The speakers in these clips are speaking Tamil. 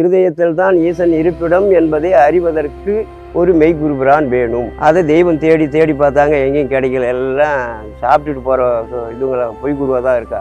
இருதயத்தில் தான் ஈசன் இருப்பிடம் என்பதை அறிவதற்கு ஒரு மெய்குருபிரான் வேணும். அதை தெய்வம் தேடி தேடி பார்த்தாங்க எங்கேயும் கிடைக்கல. எல்லாம் சாப்பிட்டுட்டு போகிற இதுங்களை பொய் குருவாக தான் இருக்கா.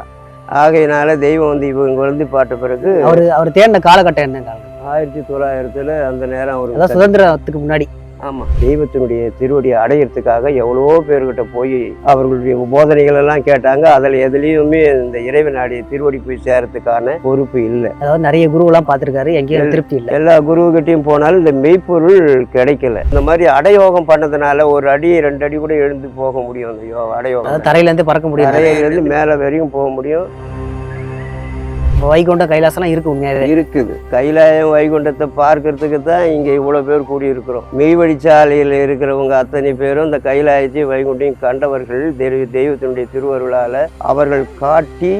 ஆகையினால தெய்வம் வந்து இவங்க வந்து பாட்ட பிறகு அவர் அவர் தேடின காலகட்டம் என்ன காலம் ஆயிரத்தி தொள்ளாயிரத்தில் அந்த நேரம் அவர் சுதந்திரத்துக்கு முன்னாடி. ஆமாம் தெய்வத்தினுடைய திருவடியை அடையிறதுக்காக எவ்வளவோ பேர்கிட்ட போய் அவர்களுடைய போதனைகள் எல்லாம் கேட்டாங்க. அதில் எதுலேயுமே இந்த இறைவனுடைய திருவடி போய் சேரத்துக்கான பொறுப்பு இல்லை. அதாவது நிறைய குருவெல்லாம் பார்த்திருக்காரு. எங்கேயும் திருப்தி இல்லை. எல்லா குருவுகிட்டையும் போனாலும் இந்த மெய்ப்பொருள் கிடைக்கல. இந்த மாதிரி அடயோகம் பண்ணதுனால ஒரு அடி ரெண்டு அடி கூட எழுந்து போக முடியும் அந்த யோ அதாவது அடயோகம். தரையில இருந்து பறக்க முடியாது. அறையிலிருந்து மேலே வரையும் போக முடியும். வைகுண்ட கைலாசம்லாம் இருக்கு உண்மையாவே. இருக்குது. கைலாயம் வைகுண்டத்தை பார்க்கறதுக்கு தான் இங்கே இவ்வளோ பேர் கூடியிருக்கிறோம். மெய்வழிச்சாலையில் இருக்கிறவங்க அத்தனை பேரும் இந்த கைலாயத்தையும் வைகுண்டையும் கண்டவர்கள். தெய்வ தெய்வத்தினுடைய திருவருளால் அவர்கள் காட்டி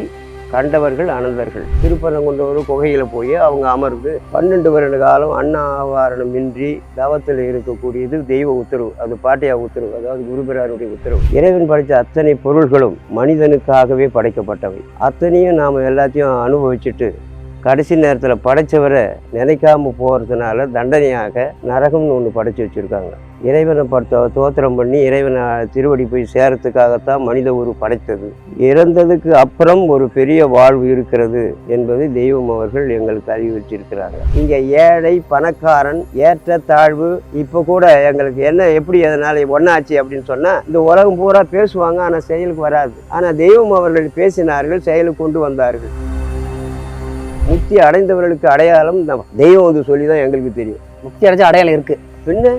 கண்டவர்கள் அனந்தர்கள். திருப்பரங்குன்றவர் குகையில் போய் அவங்க அமர்ந்து பன்னெண்டு வருட காலம் அன்னாவாரணம் இன்றி தவத்தில் இருக்கக்கூடியது தெய்வ உத்தரவு. அது பாட்டியா உத்தரவு. அதாவது குருபிராருடைய உத்தரவு. இறைவன் படைத்த அத்தனை பொருள்களும் மனிதனுக்காகவே படைக்கப்பட்டவை. அத்தனையும் நாம் எல்லாத்தையும் அனுபவிச்சுட்டு கடைசி நேரத்தில் படைச்சவரை நினைக்காம போகிறதுனால தண்டனையாக நரகம்னு ஒன்று படைச்சி வச்சுருக்காங்க. இறைவனை படுத்த தோத்திரம் பண்ணி இறைவனை திருவடி போய் சேரத்துக்காகத்தான் மனித உரு படைத்தது. இறந்ததுக்கு அப்புறம் ஒரு பெரிய வாழ்வு இருக்கிறது என்பது தெய்வம் அவர்கள் எங்களுக்கு அறிவிச்சிருக்கிறாங்க இங்கே ஏழை பணக்காரன் ஏற்ற தாழ்வு இப்போ கூட எங்களுக்கு என்ன எப்படி அதனால ஒன்னாச்சு அப்படின்னு சொன்னால் இந்த உலகம் பூரா பேசுவாங்க ஆனால் செயலுக்கு வராது. ஆனால் தெய்வம் அவர்கள் பேசினார்கள் செயலுக்கு கொண்டு வந்தார்கள். முக்தி அடைந்தவர்களுக்கு அடையாளம் தெய்வம் வந்து சொல்லி தான் எங்களுக்கு தெரியும். முக்தி அடைஞ்ச அடையாளம் இருக்கு. பின்ன?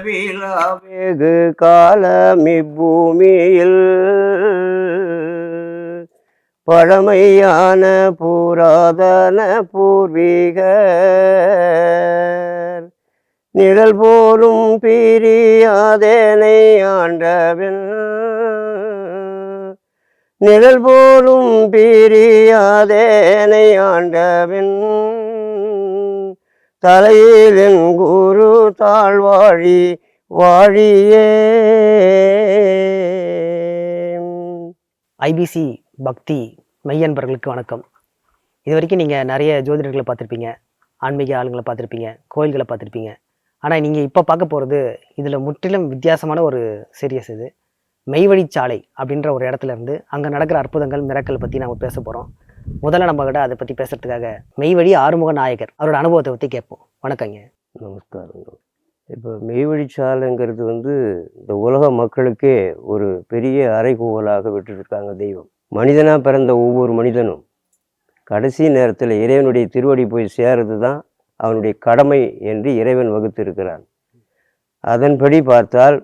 அளவிலா வெகு காலம் இப்பூமியில். பழமையான புராதன பூர்வீக நிழல் போலும் பிரியாதேனை ஆண்டவன். நிழல் போலும் பிரியாதேனை ஆண்டவன். தலையில் குரு தாழ்வாழி வாழியே. ஐபிசி பக்தி மெய்யன்பர்களுக்கு வணக்கம். இது வரைக்கும் நீங்கள் நிறைய ஜோதிடர்களை பார்த்துருப்பீங்க ஆன்மீக ஆளுங்களை பார்த்துருப்பீங்க கோயில்களை பார்த்துருப்பீங்க. ஆனால் நீங்கள் இப்போ பார்க்க போகிறது இதில் முற்றிலும் வித்தியாசமான ஒரு சீரியஸ் இது. மெய்வழிச்சாலை அப்படின்ற ஒரு இடத்துல இருந்து அங்கே நடக்கிற அற்புதங்கள் மிரக்கல் பற்றி நாங்கள் பேச போகிறோம் முதல்ல நம்ம கிட்ட அதை பற்றி பேசுறதுக்காக மெய்வழி ஆறுமுக நாயகர் அவரோட அனுபவத்தை பற்றி கேட்போம். வணக்கங்க. நமஸ்காரங்க. இப்போ மெய்வழிச்சாலைங்கிறது வந்து இந்த உலக மக்களுக்கே ஒரு பெரிய அறைகூவலாக விட்டுருக்காங்க தெய்வம். மனிதனாக பிறந்த ஒவ்வொரு மனிதனும் கடைசி நேரத்தில் இறைவனுடைய திருவடி போய் சேருறது தான் அவனுடைய கடமை என்று இறைவன் வகுத்திருக்கிறான். அதன்படி பார்த்தால்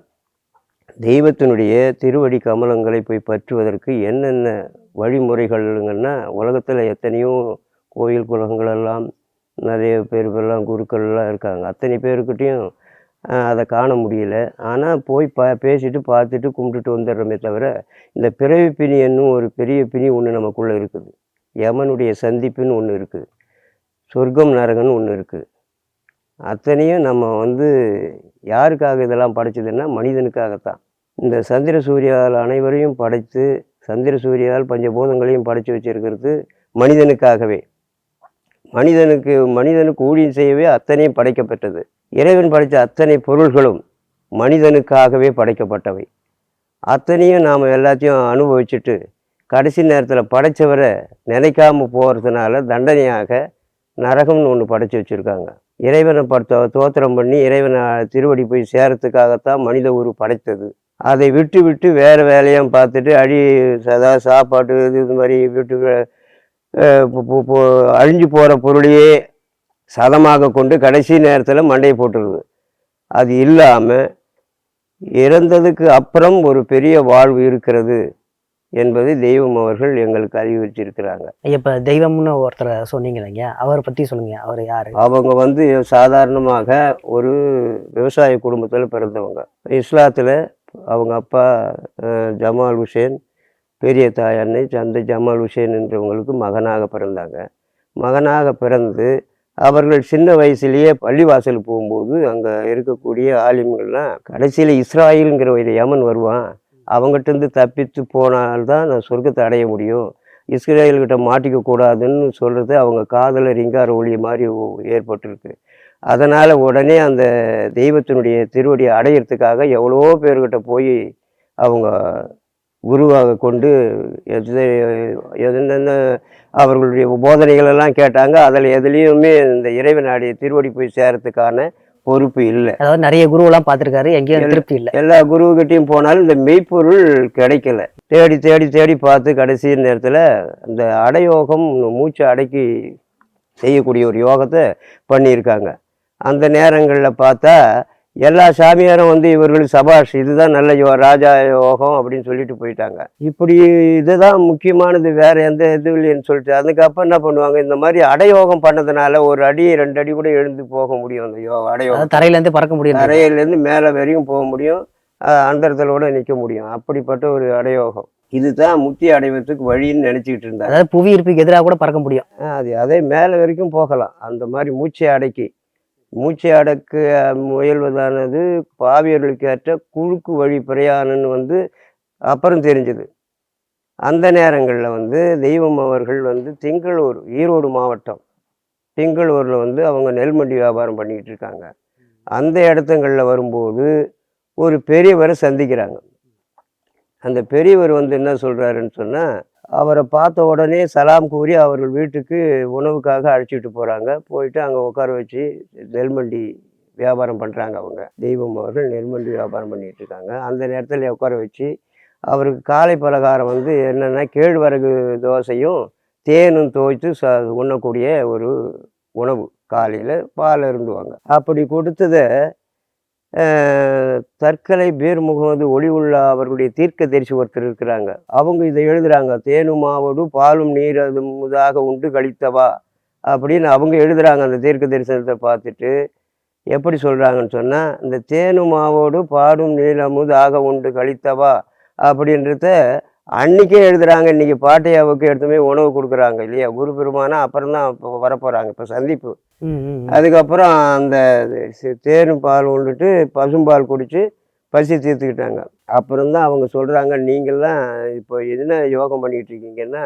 தெய்வத்தினுடைய திருவடி கமலங்களை போய் பற்றுவதற்கு என்னென்ன வழிமுறைகள்ங்கன்னா உலகத்தில் எத்தனையோ கோயில் குலங்கள் எல்லாம் நிறைய பேர் எல்லாம் இருக்காங்க. அத்தனை பேருக்கிட்டையும் அதை காண முடியல. ஆனால் போய் ப பேசிட்டு பார்த்துட்டு கும்பிட்டுட்டு வந்துடுறோமே தவிர இந்த பிறவி பிணி என்னும் ஒரு பெரிய பிணி ஒன்று நமக்குள்ளே இருக்குது. யமனுடைய சந்திப்புன்னு ஒன்று இருக்குது சொர்க்கம் நரகன்னு ஒன்று இருக்குது அத்தனையும் நம்ம வந்து யாருக்காக இதெல்லாம் படைச்சதுன்னா மனிதனுக்காகத்தான். இந்த சந்திர சூரியால் அனைவரையும் படைத்து சந்திர சூரியால் பஞ்சபூதங்களையும் படைத்து வச்சிருக்கிறது மனிதனுக்காகவே. மனிதனுக்கு மனிதனுக்கு ஊழியம் செய்யவே அத்தனையும் படைக்கப்பட்டது இறைவன் படைத்த அத்தனை பொருள்களும் மனிதனுக்காகவே படைக்கப்பட்டவை. அத்தனையும் நாம் எல்லாத்தையும் அனுபவிச்சுட்டு கடைசி நேரத்தில் படைச்சவரை நினைக்காமல் போகிறதுனால தண்டனையாக நரகம்னு ஒன்று படைத்து வச்சுருக்காங்க. இறைவனை படுத்த தோத்திரம் பண்ணி இறைவனை திருவடி போய் சேரத்துக்காகத்தான் மனித உரு படைத்தது. அதை விட்டு விட்டு வேறு வேலையும் பார்த்துட்டு அடி அதாவது சாப்பாட்டு இது இது மாதிரி விட்டு அழிஞ்சு போகிற பொருளையே சதமாக கொண்டு கடைசி நேரத்தில் மண்டையை போட்டுருது. அது இல்லாமல் இறந்ததுக்கு அப்புறம் ஒரு பெரிய வாழ்வு இருக்கிறது என்பது தெய்வம் அவர்கள் எங்களுக்கு அறிவுறுத்தியிருக்கிறாங்க. ஐயா இப்போ தெய்வம்னு ஒருத்தரை சொன்னீங்க இல்லைங்க? அவரை பற்றி சொல்லுங்க அவர் யாரு? அவங்க வந்து சாதாரணமாக ஒரு விவசாய குடும்பத்தில் பிறந்தவங்க. இஸ்லாத்தில் அவங்க அப்பா ஜமால் ஹுசேன் பெரிய தாய் அன்னை சந்தை ஜமால் ஹுசேன் என்றவங்களுக்கு மகனாக பிறந்தாங்க. மகனாக பிறந்து அவர்கள் சின்ன வயசுலேயே பள்ளிவாசல் போகும்போது அங்கே இருக்கக்கூடிய ஆலிம்கள்லாம் கடைசியில் இஸ்ராயிலுங்கிற ஒரு யமன் வருவான். அவங்ககிட்டருந்து தப்பித்து போனால்தான் நான் சொர்க்கத்தை அடைய முடியும். இஸ்ரேல்கிட்ட மாட்டிக்க கூடாதுன்னு சொல்கிறது அவங்க காதல ரிங்கார ஒளி மாதிரி ஏற்பட்டிருக்கு. அதனால் உடனே அந்த தெய்வத்தினுடைய திருவடியை அடையிறதுக்காக எவ்வளோ பேர்கிட்ட போய் அவங்க குருவாக கொண்டு எது என்னென்ன அவர்களுடைய போதனைகள் எல்லாம் கேட்டாங்க. அதில் எதுலேயுமே இந்த இறைவனுடைய திருவடி போய் சேரத்துக்கான பொறுப்பு இல்லை. அதாவது நிறைய குருவெல்லாம் பார்த்துருக்காரு எங்கேயும் திருப்தி இல்லை. எல்லா குருவுகிட்டையும் போனாலும் இந்த மெய்ப்பொருள் கிடைக்கல. தேடி தேடி தேடி பார்த்து கடைசி நேரத்தில் இந்த அடயோகம் மூச்சை அடக்கி செய்யக்கூடிய ஒரு யோகத்தை பண்ணியிருக்காங்க. அந்த நேரங்களில் பார்த்தா எல்லா சாமியாரும் வந்து இவர்கள் சபாஷ் இதுதான் நல்ல யோ ராஜா யோகம் அப்படின்னு சொல்லிட்டு போயிட்டாங்க. இப்படி இதுதான் முக்கியமானது வேற எந்த இது இல்லைன்னு சொல்லிட்டு அதுக்கப்புறம் என்ன பண்ணுவாங்க இந்த மாதிரி அடயோகம் பண்ணதுனால ஒரு அடி ரெண்டு அடி கூட எழுந்து போக முடியும் அந்த யோ அடயோகம். தரையிலேருந்து பறக்க முடியும். தரையிலேருந்து மேலே வரையும் போக முடியும் அஹ் அந்தரத்தலோட நிற்க முடியும். அப்படிப்பட்ட ஒரு அடையோகம். இதுதான் முக்தி அடைவதற்கு வழின்னு நினச்சிக்கிட்டு இருந்தாங்க. அதாவது புவி ஈர்ப்புக்கு எதிராக கூட பறக்க முடியும். அது அதே மேலே வரைக்கும் போகலாம். அந்த மாதிரி மூச்சை அடக்கி. மூச்சை அடக்க முயல்வதானது பாவியர்களுக்கு ஏற்ற குழுக்கு வழி பிரயாணம்னு வந்து அப்புறம் தெரிஞ்சது. அந்த நேரங்களில் வந்து தெய்வம் அவர்கள் வந்து திங்களூர் ஈரோடு மாவட்டம். திங்களூரில் வந்து அவங்க நெல்மண்டி வியாபாரம் பண்ணிக்கிட்டு இருக்காங்க. அந்த இடத்துங்களில் வரும்போது ஒரு பெரியவரை சந்திக்கிறாங்க. அந்த பெரியவர் வந்து என்ன சொல்கிறாருன்னு சொன்னால் அவரை பார்த்த உடனே சலாம் கூறி அவர்கள் வீட்டுக்கு உணவுக்காக அழைச்சிட்டு போகிறாங்க போயிட்டு அங்கே உட்கார வச்சு நெல்மண்டி வியாபாரம் பண்ணுறாங்க அவங்க. தெய்வம் அவர்கள் நெல்மண்டி வியாபாரம் பண்ணிகிட்டு இருக்காங்க. அந்த நேரத்தில் உட்கார வச்சு அவருக்கு காலை பலகாரம் வந்து என்னென்னா கேழ்வரகு தோசையும் தேனும் துவைத்து ச உண்ணக்கூடிய ஒரு உணவு. காலையில் பால் இருந்துவாங்க அப்படி கொடுத்ததை தற்கலை பேர் முகமது ஒளி உள்ள அவர்களுடைய தீர்க்க தரிசி ஒருத்தர் இருக்கிறாங்க. அவங்க இதை எழுதுகிறாங்க தேனு மாவோடு பாலும் நீர் அது முதாக உண்டு கழித்தவா? அப்படின்னு அவங்க எழுதுகிறாங்க அந்த தீர்க்க தரிசனத்தை பார்த்துட்டு. எப்படி சொல்கிறாங்கன்னு சொன்னால் இந்த தேனு மாவோடு பாடும் ஆக உண்டு கழித்தவா? அப்படின்றத அன்னைக்கே எழுதுகிறாங்க இன்னைக்கு பாட்டையாவுக்கு எடுத்துமே உணவு கொடுக்குறாங்க இல்லையா? குரு பெருமானா அப்புறம் தான் இப்போ வரப்போகிறாங்க இப்போ சந்திப்பு. அதுக்கப்புறம் அந்த தேனும் பால் உண்டுட்டு பசும்பால் குடித்து பசி தீர்த்துக்கிட்டாங்க. அப்புறம் தான் அவங்க சொல்கிறாங்க நீங்கள்லாம் இப்போ என்ன யோகம் பண்ணிக்கிட்டு இருக்கீங்கன்னா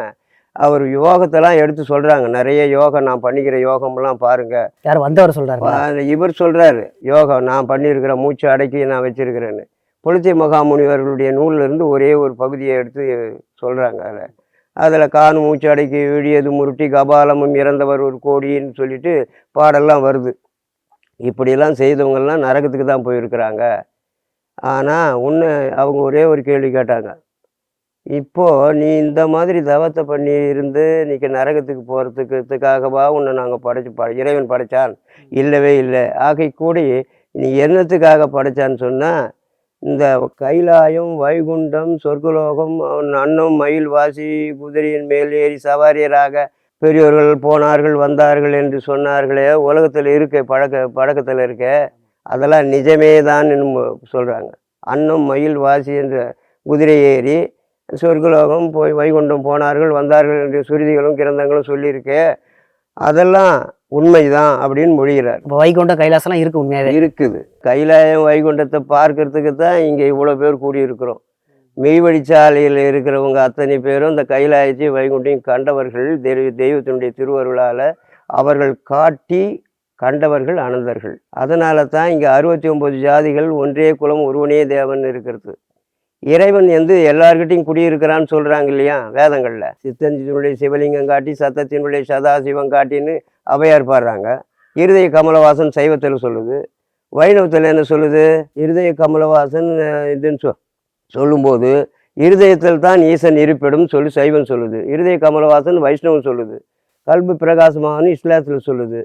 அவர் யோகத்தெல்லாம் எடுத்து சொல்கிறாங்க நிறைய யோகம் நான் பண்ணிக்கிற யோகமெல்லாம் பாருங்கள் யார் வந்தவர் சொல்றாரு இவர் சொல்கிறாரு யோகம் நான் பண்ணியிருக்கிற மூச்சு அடக்கி நான் வச்சிருக்கிறேன்னு. புலித்தை மகாமுனிவர்களுடைய நூல்ல இருந்து ஒரே ஒரு பகுதியை எடுத்து சொல்கிறாங்க அதில். அதில் காணும் மூச்சு அடக்கி விழியது முருட்டி கபாலமும் இறந்தவர் ஒரு கோடின்னு சொல்லிட்டு பாடெல்லாம் வருது. இப்படியெல்லாம் செய்தவங்கெல்லாம் நரகத்துக்கு தான் போயிருக்கிறாங்க. ஆனால் ஒன்று அவங்க ஒரே ஒரு கேள்வி கேட்டாங்க. இப்போ நீ இந்த மாதிரி தவத்தை பண்ணி இருந்து இன்னைக்கு நரகத்துக்கு போகிறதுக்குக்காகவா உன்னை நாங்கள் படைச்சு ப இறைவன் படைச்சான்? இல்லவே இல்லை. ஆகை கூடி நீ என்னத்துக்காக படைச்சான்னு சொன்னால் இந்த கைலாயம் வைகுண்டம் சொர்க்கலோகம் அவன் அன்னம் மயில் வாசி குதிரையின் மேல் ஏறி சவாரியராக பெரியோர்கள் போனார்கள் வந்தார்கள் என்று சொன்னார்களே. உலகத்தில் இருக்க பழக்க பழக்கத்தில் இருக்க. அதெல்லாம் நிஜமே தான் சொல்கிறாங்க அன்னம் மயில் வாசி என்ற குதிரை ஏறி சொர்க்கலோகம் போய் வைகுண்டம் போனார்கள் வந்தார்கள் என்று சுருதிகளும் கிரந்தங்களும் சொல்லியிருக்கே. அதெல்லாம் உண்மைதான் அப்படின்னு மொழிகிறார். இப்போ வைகுண்டம் கைலாசம்லாம் இருக்கு உண்மையாவே. இருக்குது. கைலாயம் வைகுண்டத்தை பார்க்கறதுக்கு தான் இங்கே இவ்வளோ பேர் கூடியிருக்கிறோம். மெய்வழிச்சாலையில் இருக்கிறவங்க அத்தனை பேரும் இந்த கைலாயத்தையும் வைகுண்டையும் கண்டவர்கள் தெய்வ தெய்வத்தினுடைய திருவருளால் அவர்கள் காட்டி கண்டவர்கள் அனந்தர்கள். அதனால தான் இங்கே அறுபத்தி ஒன்பது ஜாதிகள் ஒன்றே குலம் ஒருவனே தேவன் இருக்கிறது. இறைவன் வந்து எல்லார்கிட்டையும் குடியிருக்கிறான்னு சொல்கிறாங்க இல்லையா வேதங்களில். சித்தத்தினுடைய சிவலிங்கம் காட்டி சத்தத்தினுடைய சதாசிவம் காட்டின்னு அவையார் பாடுறாங்க இருதய கமலவாசன் சைவத்தில் சொல்லுது. வைணவத்தில் என்ன சொல்லுது? இருதய கமலவாசன் இதுன்னு சொ சொல்லும்போது இருதயத்தில் தான் ஈசன் இருப்பிடும் சொல்லி சைவன் சொல்லுது. இருதய கமலவாசன் வைஷ்ணவன் சொல்லுது. கல்பு பிரகாசமாகனு இஸ்லாத்தில் சொல்லுது.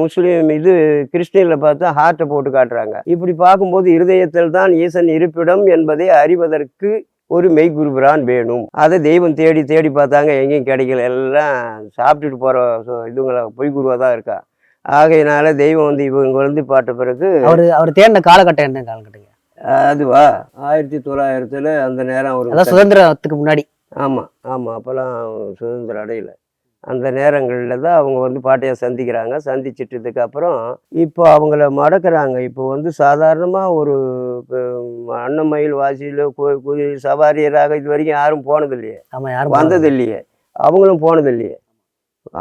முஸ்லீம் இது கிறிஸ்டியனில் பார்த்தா ஹார்ட்டை போட்டு காட்டுறாங்க. இப்படி பார்க்கும்போது இருதயத்தில் தான் ஈசன் இருப்பிடம் என்பதை அறிவதற்கு ஒரு மெய்குருபிரான் வேணும். அதை தெய்வம் தேடி தேடி பார்த்தாங்க எங்கேயும் கிடைக்கல. எல்லாம் சாப்பிட்டுட்டு போகிற இதுங்களை பொய் குருவாக தான் இருக்கா. ஆகையினால தெய்வம் வந்து இவங்க வந்து பாட்ட பிறகு அவர் அவர் தேடின காலகட்டம் என்ன காலகட்டங்க? அதுவா? ஆயிரத்தி தொள்ளாயிரத்துல அந்த நேரம் ஒரு சுதந்திரத்துக்கு முன்னாடி. ஆமாம் ஆமாம் அப்போல்லாம் சுதந்திரம் அடையல. அந்த நேரங்களில் தான் அவங்க வந்து பாட்டையை சந்திக்கிறாங்க. சந்திச்சிட்டதுக்கு அப்புறம் இப்போ அவங்கள மடக்கிறாங்க. இப்போ வந்து சாதாரணமாக ஒரு அன்னமயில் வாசியில் சவாரியராக இது வரைக்கும் யாரும் போனது இல்லையே ஆமா யாரும் வந்தது இல்லையே அவங்களும் போனது இல்லையே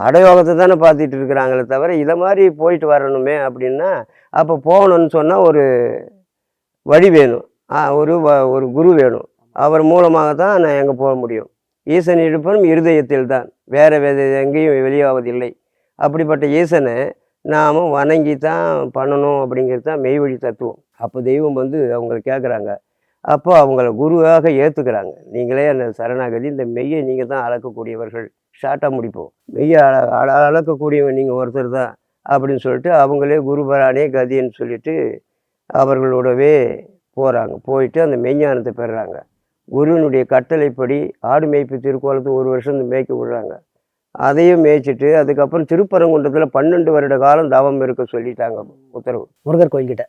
அடயோகத்தை தானே பார்த்துட்டு இருக்கிறாங்களே தவிர இதை மாதிரி போயிட்டு வரணுமே அப்படின்னா அப்போ போகணும்னு சொன்னால் ஒரு வழி வேணும். ஒரு ஒரு குரு வேணும். அவர் மூலமாக தான் நான் எங்கே போக முடியும்? ஈசன் இருப்பனும் இருதயத்தில் தான் வேறு வேறு எங்கேயும் வெளியாவதில்லை. அப்படிப்பட்ட ஈசனை நாம் வணங்கி தான் பண்ணணும் அப்படிங்கிறது தான் மெய்வழி தத்துவம். அப்போ தெய்வம் வந்து அவங்கள கேட்குறாங்க அப்போ அவங்கள குருவாக ஏற்றுக்கிறாங்க நீங்களே அந்த சரணாகதி இந்த மெய்யை நீங்கள் தான் அளக்கக்கூடியவர்கள். ஷார்ட்டாக முடிப்போம். மெய்யை அள அளக்கக்கூடியவன் நீங்கள் ஒருத்தர் தான் அப்படின்னு சொல்லிட்டு அவங்களே குருபரானே கதின்னு சொல்லிட்டு அவர்களோடவே போகிறாங்க போயிட்டு அந்த மெய்ஞானத்தை பெறுறாங்க. குருவினுடைய கட்டளைப்படி ஆடு மேய்ப்பு திருக்கோலத்து ஒரு வருஷம் மேய்க்க விடுறாங்க. அதையும் மேய்ச்சிட்டு அதுக்கப்புறம் திருப்பரங்குன்றத்தில் பன்னெண்டு வருட காலம் தவம் இருக்க சொல்லிட்டாங்க உத்தரவு முருகர் கோயில் கிட்ட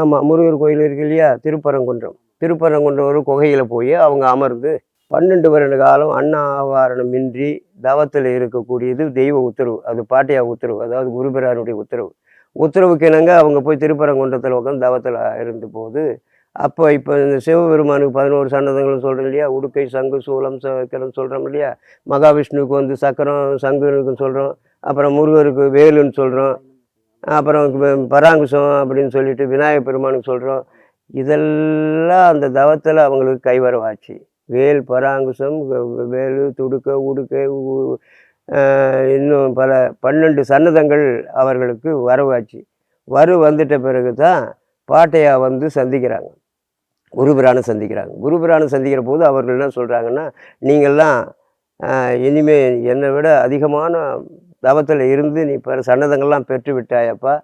ஆமாம் முருகர் கோயில் இருக்கு இல்லையா? திருப்பரங்குன்றம். திருப்பரங்குன்றம் ஒரு குகையில் போய் அவங்க அமர்ந்து பன்னெண்டு வருட காலம் அன்னாவாரணம் இன்றி தவத்தில் இருக்கக்கூடியது தெய்வ உத்தரவு. அது பாட்டியா உத்தரவு அதாவது குருபிரானுடைய உத்தரவு. உத்தரவுக்கு இணங்க அவங்க போய் திருப்பரங்குன்றத்தில் உட்காந்து தவத்தில் இருந்த போது அப்போ இப்போ இந்த சிவபெருமானுக்கு பதினோரு சன்னதங்களும் சொல்கிறோம் இல்லையா? உடுக்கை சங்கு சூலம் சக்கரம் சொல்கிறோம் இல்லையா? மகாவிஷ்ணுவுக்கு வந்து சக்கரம் சங்குன்னு சொல்கிறோம் அப்புறம் முருகருக்கு வேலுன்னு சொல்கிறோம் அப்புறம் பராங்குசம் அப்படின்னு சொல்லிட்டு விநாயகப் பெருமானுக்கு சொல்கிறோம் இதெல்லாம் அந்த தவத்தில் அவங்களுக்கு கைவரவாச்சு. வேல் பராங்குசம் வேலு துடுக்க உடுக்கை இன்னும் பல பன்னெண்டு சன்னதங்கள் அவர்களுக்கு வரவாச்சு. வரு வந்துட்ட பிறகு தான் பாட்டையா வந்து சந்திக்கிறாங்க. குருபிரானை சந்திக்கிறாங்க. குருபிரானை சந்திக்கிற போது அவர்கள் என்ன சொல்கிறாங்கன்னா நீங்கள்லாம் இனிமேல் என்னை விட அதிகமான தவத்தில் இருந்து நீ பெற சன்னதங்கள்லாம் பெற்று விட்டாயப்பா.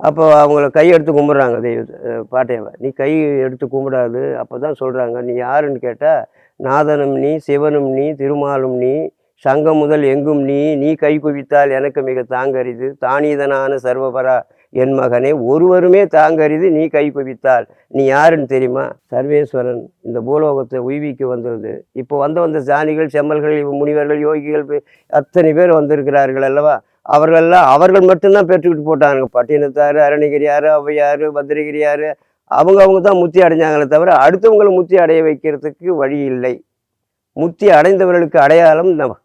அப்போ அவங்கள கை எடுத்து கும்பிட்றாங்க தெய்வ அஹ் பாட்டையவை நீ கை எடுத்து கும்பிடாது. அப்போ தான் சொல்கிறாங்க நீ யாருன்னு கேட்டால் நாதனும் நீ சிவனும் நீ திருமாலும் நீ சங்கம் முதல் எங்கும் நீ நீ கை குவித்தால் எனக்கு மிக தாங்கரிது. தானீதனான சர்வபரா என் மகனே ஒருவருமே தாங்கறிது நீ கை நீ யாருன்னு தெரியுமா? சர்வேஸ்வரன் இந்த பூலோகத்தை உய்விக்கு வந்தது இப்போ வந்த வந்த சாணிகள் செம்மல்கள் முனிவர்கள் யோகிகள் அத்தனை பேர் வந்திருக்கிறார்கள் அல்லவா? அவர்களெல்லாம் அவர்கள் மட்டும்தான் பெற்றுக்கிட்டு போட்டாங்க பட்டினத்தார் அருணகிரியார் ஔவையார் பத்திரகிரியார் அவங்க அவங்க தான் முத்தி அடைஞ்சாங்களே தவிர அடுத்தவங்களை முத்தி அடைய வைக்கிறதுக்கு வழி இல்லை. முத்தி அடைந்தவர்களுக்கு அடையாளம் நம்ம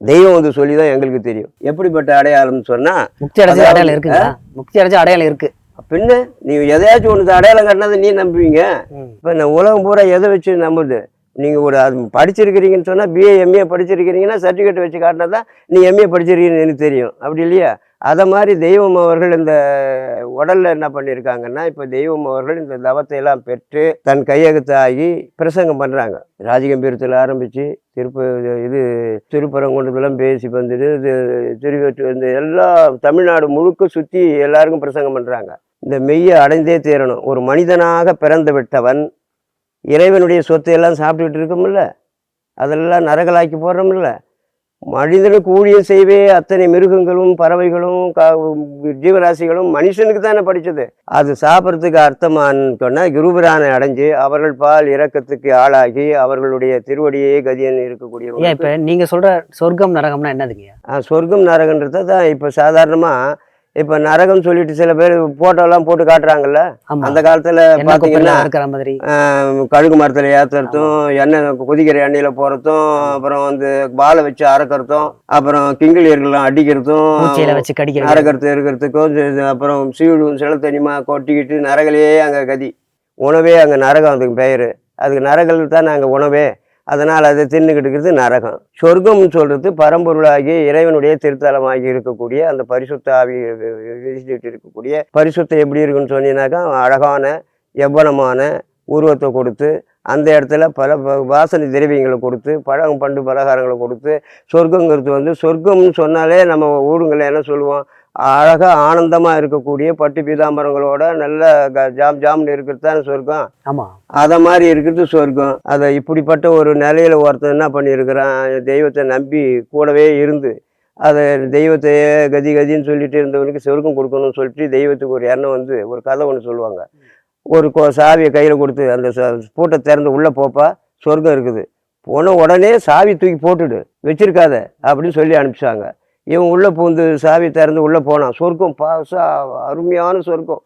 தெய்வம் வந்து சொல்லி தான் எங்களுக்கு தெரியும். எப்படிப்பட்ட அடையாளம்னு சொன்னால் முக்தி அடைஞ்ச அதாவது, அடையாளம் இருக்குங்களா முக்தி அடைஞ்ச அடையாளம் இருக்கு. பின்ன நீ எதையாச்சும் ஒன்று அடையாளம் கட்டினதை நீ நம்புவீங்க. இப்போ இந்த உலகம் பூரா எதை வச்சு நம்புது நீங்கள் ஒரு அது படிச்சிருக்கிறீங்கன்னு சொன்னால் பிஏ எம்ஏ படிச்சிருக்கிறீங்கன்னா சர்டிஃபிகேட் வச்சு காட்டினா தான் நீ எம்ஏ படிச்சிருக்கீங்கன்னு எனக்கு தெரியும். அப்படி இல்லையா? அதை மாதிரி தெய்வம் அவர்கள் இந்த உடலில் என்ன பண்ணியிருக்காங்கன்னா இப்போ தெய்வம் அவர்கள் இந்த தவத்தை எல்லாம் பெற்று தன் கையகத்தாகி பிரசங்கம் பண்ணுறாங்க ராஜகம்பீரத்தில் ஆரம்பித்து திருப்ப இது திருப்பரங்குன்றத்தெல்லாம் பேசி வந்துட்டு இது திருவெற்று இந்த எல்லா தமிழ்நாடு முழுக்க சுற்றி எல்லாருக்கும் பிரசங்கம் பண்ணுறாங்க இந்த மெய்யை அடைந்தே தீரணும். ஒரு மனிதனாக பிறந்து விட்டவன் இறைவனுடைய சொத்தை எல்லாம் சாப்பிட்டுக்கிட்டு இருக்கோம்ல. அதெல்லாம் நரகலாக்கி போடுறோம்ல. மனிதனுக்கு ஊழியம் செய்வே அத்தனை மிருகங்களும் பறவைகளும் ஜீவராசிகளும் மனுஷனுக்கு தானே படிச்சது. அது சாப்பிட்றதுக்கு அர்த்தமான்னு சொன்னால் குருபிரானை அடைஞ்சு அவர்கள் பால் இரக்கத்துக்கு ஆளாகி அவர்களுடைய திருவடியே கதியன் இருக்கக்கூடிய இப்ப நீங்க சொல்ற சொர்க்கம் நரகம்னா என்னதுங்க சொர்க்கம் நரகன்றதை தான் இப்போ சாதாரணமாக இப்போ நரகம் சொல்லிட்டு சில பேர் போட்டோலாம் போட்டு காட்டுறாங்கல்ல? அந்த காலத்தில் பார்த்தீங்கன்னா இருக்கிற மாதிரி. கழுகு மரத்தில் ஏற்றுறதும் எண்ணெய் கொதிக்கிற எண்ணெயில் போகிறதும் அப்புறம் வந்து பாலை வச்சு அறக்கிறதும் அப்புறம் கிங்கிலியர்கள்லாம் அடிக்கிறதும் வச்சு கடிக்கிறது நரகத்தை இருக்கிறதுக்கும் அப்புறம் சீடும் சில தனிமா கொட்டிக்கிட்டு நரகலையே அங்கே கதி. உணவே அங்கே நரகம் அதுக்கு பெயர். அதுக்கு நரகல் தான் அங்கே உணவே. அதனால் அதை தின்னுக்கிட்டு இருக்கிறது நரகம். சொர்க்கம்னு சொல்கிறது பரம்பொருளாகி இறைவனுடைய திருத்தலமாகி இருக்கக்கூடிய அந்த பரிசுத்த ஆவி வீசிட்டு இருக்கக்கூடிய பரிசுத்தம் எப்படி இருக்குன்னு சொன்னீங்கன்னாக்கா அழகான எவ்வளமான உருவத்தை கொடுத்து அந்த இடத்துல பல வாசனை திரவியங்களை கொடுத்து பழம் பண்டு பலகாரங்களை கொடுத்து சொர்க்கங்கிறது வந்து சொர்க்கம்னு சொன்னாலே நம்ம ஊருங்களில் என்ன சொல்லுவோம்? அழகாக ஆனந்தமாக இருக்கக்கூடிய பட்டு பீதாம்பரங்களோட நல்ல க- ஜாம் ஜாம்னு இருக்கிறது தானே சொர்க்கம்? ஆமா. அதை மாதிரி இருக்கிறது சொர்க்கம். அதை இப்படிப்பட்ட ஒரு நிலையில ஒருத்தன் என்ன பண்ணியிருக்கிறான்? தெய்வத்தை நம்பி கூடவே இருந்து அதை தெய்வத்தையே கதி கதின்னு சொல்லிட்டு இருந்தவனுக்கு சொர்க்கம் கொடுக்கணும்னு சொல்லிட்டு தெய்வத்துக்கு ஒரு எண்ணம் வந்து ஒரு கதை ஒன்று சொல்லுவாங்க. ஒரு கொ- சாவியை கையில் கொடுத்து அந்த பூட்டை திறந்து உள்ளே போப்பா சொர்க்கம் இருக்குது. போன உடனே சாவி தூக்கி போட்டுடு வச்சிருக்காத அப்படின்னு சொல்லி அனுப்பிச்சாங்க. இவன் உள்ளே பூந்து சாவி திறந்து உள்ளே போனான். சொர்க்கம் பாசா அருமையான சொர்க்கம்.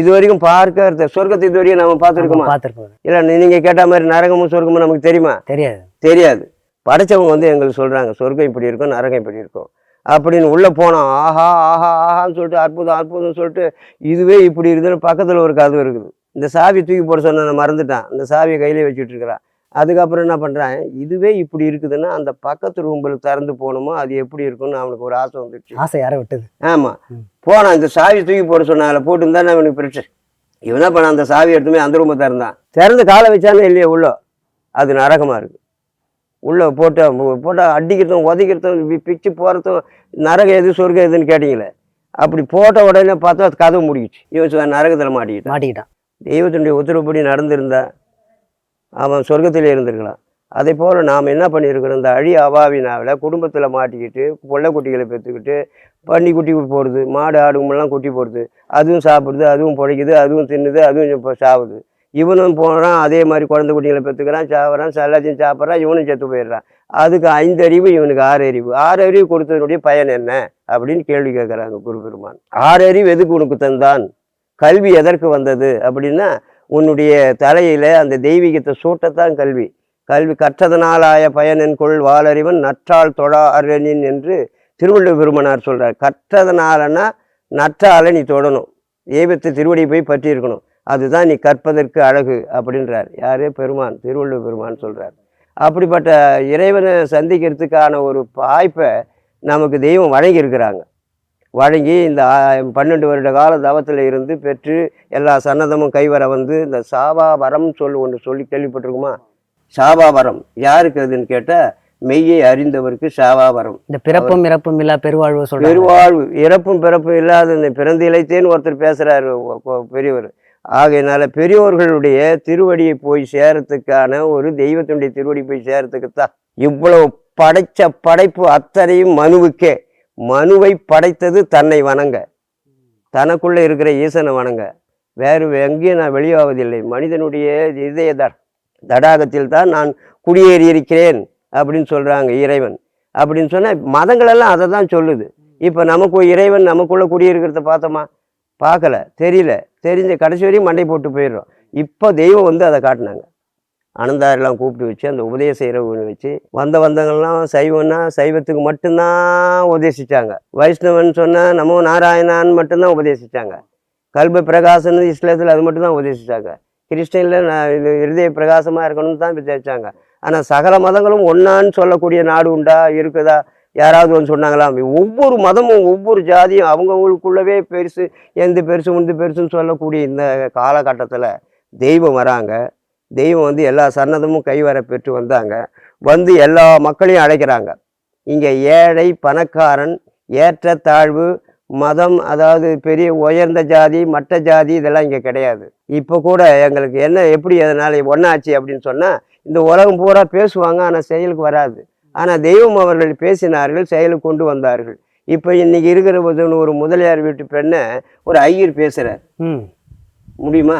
இது வரைக்கும் பார்க்க சொர்க்கத்தை இது வரைக்கும் நம்ம பார்த்துருக்கோமா? பார்த்துருக்கோம் இல்லை நீங்கள் கேட்ட மாதிரி நரகமும் சொர்க்கமும் நமக்கு தெரியுமா? தெரியாது. தெரியாது. படைச்சவங்க வந்து எங்களுக்கு சொல்கிறாங்க சொர்க்கம் இப்படி இருக்கும் நரகம் இப்படி இருக்கும். அப்படின்னு உள்ளே போனோம் ஆஹா ஆஹா ஆஹான்னு சொல்லிட்டு அற்புதம் அற்புதம்னு சொல்லிட்டு இதுவே இப்படி இருக்குதுன்னு பக்கத்தில் ஒரு கதவு இருக்குது. இந்த சாவி தூக்கி போட சொன்ன மறந்துட்டான். இந்த சாவியை கையிலே வச்சுட்டு இருக்கிறான். அதுக்கப்புறம் என்ன பண்ணுறான் இதுவே இப்படி இருக்குதுன்னா அந்த பக்கத்து ரூம்பில் திறந்து போகணுமோ அது எப்படி இருக்கும்னு அவனுக்கு ஒரு ஆசை வந்துடுச்சு ஆசை யாரை விட்டது? ஆமாம். போனான் இந்த சாவி தூக்கி போட சொன்னால போட்டுருந்தா அவனுக்கு பிரச்சனை? இவன் பண்ணான்? அந்த சாவி எடுத்துமே அந்த ரூமை திறந்தான். திறந்து காலை வச்சானே இல்லையா உள்ள? அது நரகமாக இருக்கு. உள்ள போட்டு போட்டு அடிக்கிறதும் உதைக்கிறதும் பிச்சு போகிறதும் நரகம் எது சொர்க்கம் எதுன்னு கேட்டீங்களே? அப்படி போட்ட உடனே பார்த்தா அது கதவு முடிக்கிச்சு. இவன் நரகத்துல மாட்டிக்கிட்டான். மாட்டிக்கிட்டான். தெய்வத்தினுடைய உத்தரவுப்படி நடந்திருந்தா அவன் சொர்க்கத்திலே இருந்திருக்கலாம் அதே போல் நாம் என்ன பண்ணியிருக்கிறோம்? இந்த அழி அவாவினாவில் குடும்பத்தில் மாட்டிக்கிட்டு பொள்ளை குட்டிகளை பெற்றுக்கிட்டு பண்ணி குட்டி போடுது மாடு ஆடுங்கெல்லாம் குட்டி போடுது. அதுவும் சாப்பிடுது அதுவும் பிழைக்குது அதுவும் தின்னுது அதுவும் இப்போ சாவுது. இவனும் போகிறான் அதே மாதிரி குழந்தை குட்டிகளை பெற்றுக்கிறான் சாப்பிட்றான் எல்லாத்தையும் சாப்பிட்றான் இவனும் செத்து போயிடுறான். அதுக்கு ஐந்து அறிவு இவனுக்கு ஆறு அறிவு. ஆறு அறிவு கொடுத்ததனுடைய பயன் என்ன? அப்படின்னு கேள்வி கேட்குறாங்க குரு பெருமான் ஆறு அறிவு எதுக்கு உனக்கு தந்தான்? கல்வி எதற்கு வந்தது? அப்படின்னா உன்னுடைய தலையில அந்த தெய்வீகத்தை சூட்டத்தான் கல்வி. கல்வி கற்றதனாலாய பயனின் கொள் வாளறிவன் நற்றால் தொழா அரணின் என்று திருவள்ளுவர் பெருமனார் சொல்றார். கற்றதனாலனா நற்றால நீ தொடணும். தெய்வத்தை திருவடி போய் பற்றி இருக்கணும் அதுதான் நீ கற்பதற்கு அழகு அப்படின்றார். யார்? பெருமான் திருவள்ளுவர் பெருமான் சொல்றார். அப்படிப்பட்ட இறைவனை சந்திக்கிறதுக்கான ஒரு வாய்ப்பை நமக்கு தெய்வம் வழங்கி இருக்கிறாங்க வழங்கி இந்த பன்னெண்டு வருட கால தவத்தில் இருந்து பெற்று எல்லா சன்னதமும் கைவர வந்து இந்த சாபா வரம் சொல்லு ஒன்று சொல்லி கேள்விப்பட்டிருக்குமா? சாபா வரம் யாருக்கு அதுன்னு கேட்டால் மெய்யை அறிந்தவருக்கு சாபா வரம் இந்த பிறப்பும் இறப்பும் இல்லா பெருவாழ்வு சொல்றாங்க. பெருவாழ்வு இறப்பும் பிறப்பும் இல்லாத இந்த பிறந்து இழைத்தேன்னு ஒருத்தர் ஒ- பெரியவர். ஆகையினால பெரியோர்களுடைய திருவடியை போய் சேரத்துக்கான ஒரு தெய்வத்தினுடைய திருவடி போய் சேரத்துக்கு தான் இவ்வளவு படைச்ச படைப்பு அத்தனையும் மனுவுக்கே. மனுவை படைத்தது தன்னை வணங்க. தனக்குள்ளே இருக்கிற ஈசனை வணங்க. வேறு எங்கேயும் நான் வெளியாவதில்லை. மனிதனுடைய இதய தட தடாகத்தில் தான் நான் குடியேறி இருக்கிறேன் அப்படின்னு சொல்கிறாங்க இறைவன். அப்படின்னு சொன்னால் மதங்களெல்லாம் அதை தான் சொல்லுது. இப்போ நமக்கு இறைவன் நமக்குள்ளே குடியிருக்கிறத பார்த்தோமா? பார்க்கல தெரியல. தெரிஞ்ச கடைசி வரையும் மண்டை போட்டு போயிடுறோம். இப்போ தெய்வம் வந்து அதை காட்டினாங்க. அனந்தாரெல்லாம் கூப்பிட்டு வச்சு அந்த உபதேச இரவு வச்சு வந்த வந்தவங்கள்லாம் சைவம்னா சைவத்துக்கு மட்டும்தான் உபதேசித்தாங்க வைஷ்ணவன் சொன்னால் நமோ நாராயணான்னு மட்டும்தான் உபதேசித்தாங்க கல்ப பிரகாசன் இஸ்லாத்தில் அது மட்டும்தான் உபதேசித்தாங்க கிறிஸ்டியனில் நான் இது இருதய பிரகாசமாக இருக்கணும்னு தான் விசாரிச்சாங்க. ஆனால் சகல மதங்களும் ஒன்றான்னு சொல்லக்கூடிய நாடு உண்டா இருக்குதா? யாராவது ஒன்று சொன்னாங்களாம் ஒவ்வொரு மதமும் ஒவ்வொரு ஜாதியும் அவங்கவுங்களுக்குள்ளவே பெருசு எந்த பெருசு உந்து பெருசுன்னு சொல்லக்கூடிய இந்த காலகட்டத்தில் தெய்வம் வராங்க. தெய்வம் வந்து எல்லா சன்னதமும் கைவர பெற்று வந்தாங்க. வந்து எல்லா மக்களையும் அழைக்கிறாங்க. இங்கே ஏழை பணக்காரன் ஏற்ற தாழ்வு மதம் அதாவது பெரிய உயர்ந்த ஜாதி மற்ற ஜாதி இதெல்லாம் இங்கே கிடையாது. இப்போ கூட எங்களுக்கு என்ன எப்படி அதனால ஒன்றாச்சு அப்படின்னு சொன்னால் இந்த உலகம் பூரா பேசுவாங்க ஆனால் செயலுக்கு வராது. ஆனால் தெய்வம் அவர்கள் பேசினார்கள் செயலுக்கு கொண்டு வந்தார்கள். இப்போ இன்னைக்கு இருக்கிற ஒரு ஒரு முதலியார் வீட்டு பெண்ணை ஒரு ஐயர் பேசுகிறார் ம். முடியுமா?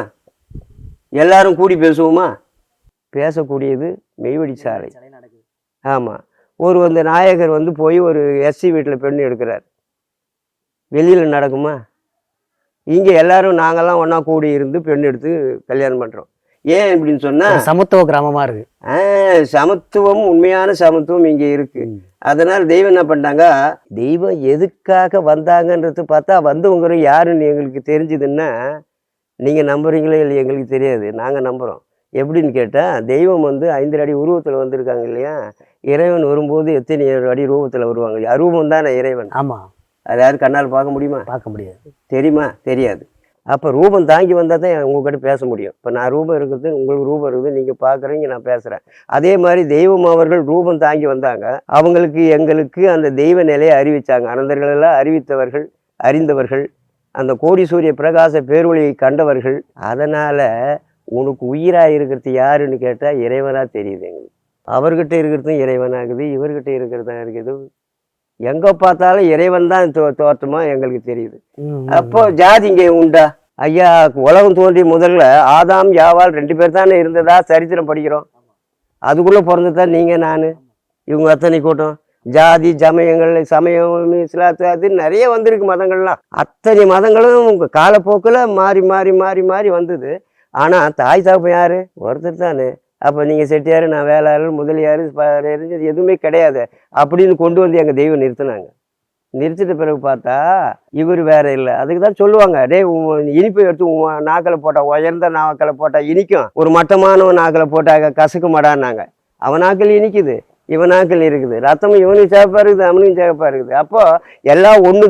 எல்லாரும் கூடி பேசுவோமா? பேசக்கூடியது மெய்வழி சாலை. ஆமாம் ஒரு வந்து நாயகர் வந்து போய் ஒரு எஸ்சி வீட்டில் பெண் எடுக்கிறார். வெளியில் நடக்குமா? இங்கே எல்லாரும் நாங்கெல்லாம் ஒன்றா கூடி இருந்து பெண் எடுத்து கல்யாணம் பண்ணுறோம் ஏன் இப்படின்னு சொன்னால் சமத்துவ கிராமமா இருக்கு. சமத்துவம் உண்மையான சமத்துவம் இங்கே இருக்கு. அதனால் தெய்வம் என்ன பண்ணிட்டாங்க? தெய்வம் எதுக்காக வந்தாங்கன்றது பார்த்தா வந்தவங்க யாருன்னு எங்களுக்கு தெரிஞ்சுதுன்னா நீங்கள் நம்புறீங்களே இல்லை எங்களுக்கு தெரியாது. நாங்கள் நம்புகிறோம் எப்படின்னு கேட்டால் தெய்வம் வந்து ஐந்து அடி உருவத்தில் வந்திருக்காங்க இல்லையா? இறைவன் வரும்போது எத்தனை அடி ரூபத்தில் வருவாங்க? அரூபம் தானே இறைவன். ஆமா. அது யாரும் கண்ணால் பார்க்க முடியுமா? பார்க்க முடியாது. தெரியுமா? தெரியாது. அப்போ ரூபம் தாங்கி வந்தால் தான் உங்ககிட்ட பேச முடியும். இப்போ நான் ரூபம் இருக்குது உங்களுக்கு ரூபம் இருக்குது நீங்கள் பார்க்குறீங்க நான் பேசுகிறேன் அதே மாதிரி தெய்வம் அவர்கள் ரூபம் தாங்கி வந்தாங்க. அவங்களுக்கு எங்களுக்கு அந்த தெய்வ நிலையை அறிவிச்சாங்க. அனந்தர்கள் எல்லாம் அறிவித்தவர்கள் அறிந்தவர்கள் அந்த கோடி சூரிய பிரகாச பேரொளியை கண்டவர்கள் அதனால் உனக்கு உயிராக இருக்கிறது யாருன்னு கேட்டால் இறைவனாக தெரியுது எங்களுக்கு. அவர்கிட்ட இருக்கிறதும் இறைவனாகுது இவர்கிட்ட இருக்கிறதா இருக்குது. எங்கே பார்த்தாலும் இறைவன் தான் தோ தோற்றமா எங்களுக்கு தெரியுது. அப்போ ஜாதி இங்கே உண்டா? ஐயா உலகம் தோன்றி முதல்ல ஆதாம் யாவால் ரெண்டு பேர் தானே இருந்ததா? சரித்திரம் படிக்கிறோம். அதுக்குள்ளே பிறந்தது தான் நீங்கள் நான். இவங்க அத்தனை கூட்டம்? ஜாதி சமயங்கள் சமயம் இஸ்லாத்து அது நிறைய வந்திருக்கு மதங்கள்லாம். அத்தனை மதங்களும் காலப்போக்கில் மாறி மாறி மாறி மாறி வந்தது. ஆனால் தாய் தாப்பன் யார்? ஒருத்தர் தானே. அப்போ நீங்கள் செட்டியார் நான் வேளாறு முதலியார் எரிஞ்சது எதுவுமே கிடையாது. அப்படின்னு கொண்டு வந்து எங்கள் தெய்வம் நிறுத்தினாங்க. நிறுத்திட்ட பிறகு பார்த்தா இவர் வேற இல்லை. அதுக்கு தான் சொல்லுவாங்க டேய் உன் இனிப்பை எடுத்து உன் நாக்கில் போட்டால் உயர்ந்த நாக்கில் போட்டால் இனிக்கும். ஒரு மட்டமான நாக்கில் போட்டால் கசக்க மாட்டான்னாங்க அவன் நாக்கில் இனிக்குது. இவனாக்கள் இருக்குது. ரத்தமும் இவனுக்கு சேப்பா இருக்குது அவனுக்கும் சேப்பா இருக்குது. அப்போ எல்லாம் ஒன்று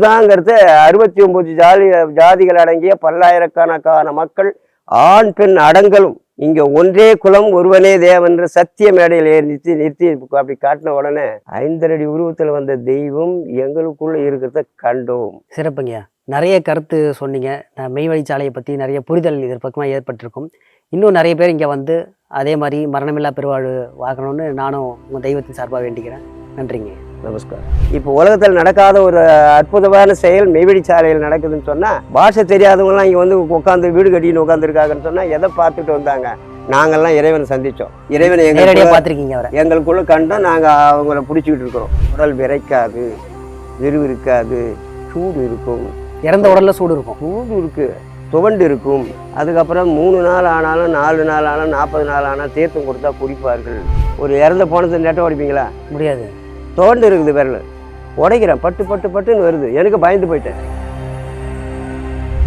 அறுபத்தி ஒன்பது ஜாதி ஜாதிகள் அடங்கிய பல்லாயிரக்கணக்கான மக்கள் ஆண் பெண் அடங்கலும் இங்க ஒன்றே குலம் ஒருவனே தேவன்ற சத்திய மேடையில் ஏறி நிறுத்தி நிறுத்தி அப்படி காட்டின உடனே ஐந்தரடி உருவத்தில் வந்த தெய்வம் எங்களுக்குள்ள இருக்கிறத கண்டோம். சிறப்புங்க நிறைய கருத்து சொன்னீங்க. நான் மெய்வழிச்சாலையை பற்றி நிறைய புரிதல் இதன் பக்கமாக ஏற்பட்டிருக்கும். இன்னும் நிறைய பேர் இங்கே வந்து அதே மாதிரி மரணமில்லா பெருவாழ்வு வாங்கணும்னு நானும் உங்கள் தெய்வத்தின் சார்பாக வேண்டிக்கிறேன். நன்றிங்க. நமஸ்காரம் இப்போ உலகத்தில் நடக்காத ஒரு அற்புதமான செயல் மெய்வெளி சாலையில் நடக்குதுன்னு சொன்னா பாஷை தெரியாதவங்கலாம் இங்கே வந்து உட்காந்து வீடு கட்டின்னு உட்காந்துருக்காங்கன்னு சொன்னா எதை பார்த்துட்டு வந்தாங்க? நாங்கெல்லாம் இறைவனை சந்திச்சோம். இறைவனை எங்களுக்குள்ள பார்த்துருக்கீங்க அவரை. எங்களுக்குள்ள கண்டோம் நாங்கள் அவங்கள பிடிச்சிக்கிட்டு இருக்கிறோம். உடல் விரைக்காது விறுவிறுக்காது சூடு இருக்கும். இறந்த உடல்ல சூடு இருக்கும். சூடு இருக்கு. துவண்டு இருக்கும் அதுக்கப்புறம் மூணு நாள் ஆனாலும் நாலு நாள் ஆனாலும் நாற்பது நாள் ஆனால் தீர்த்தம் கொடுத்தா குடிப்பார்கள். ஒரு இறந்த போனது நெட்டை உடைப்பீங்களா? முடியாது. தோண்டு இருக்குது விரல். உடைக்கிறேன். பட்டு பட்டு பட்டுன்னு வருது. எனக்கு பயந்து போயிட்டேன்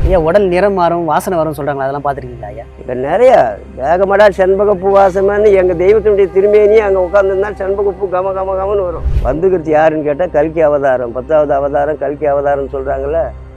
ஐயா உடல் நிறம் மாறும் வாசனை வரும் சொல்கிறாங்களா அதெல்லாம் பார்த்துருக்கீங்களா ஐயா? இப்போ நிறைய வேகமடா செண்பக பூ வாசமான்னு எங்கள் தெய்வத்தினுடைய திருமேனி அங்கே உட்காந்துருந்தா செண்பக பூ கம கம கமன்னு வரும். வந்துக்கிறது யாருன்னு கேட்டால் கல்கி அவதாரம் பத்தாவது அவதாரம் கல்கி அவதாரம்னு சொல்கிறாங்கல்ல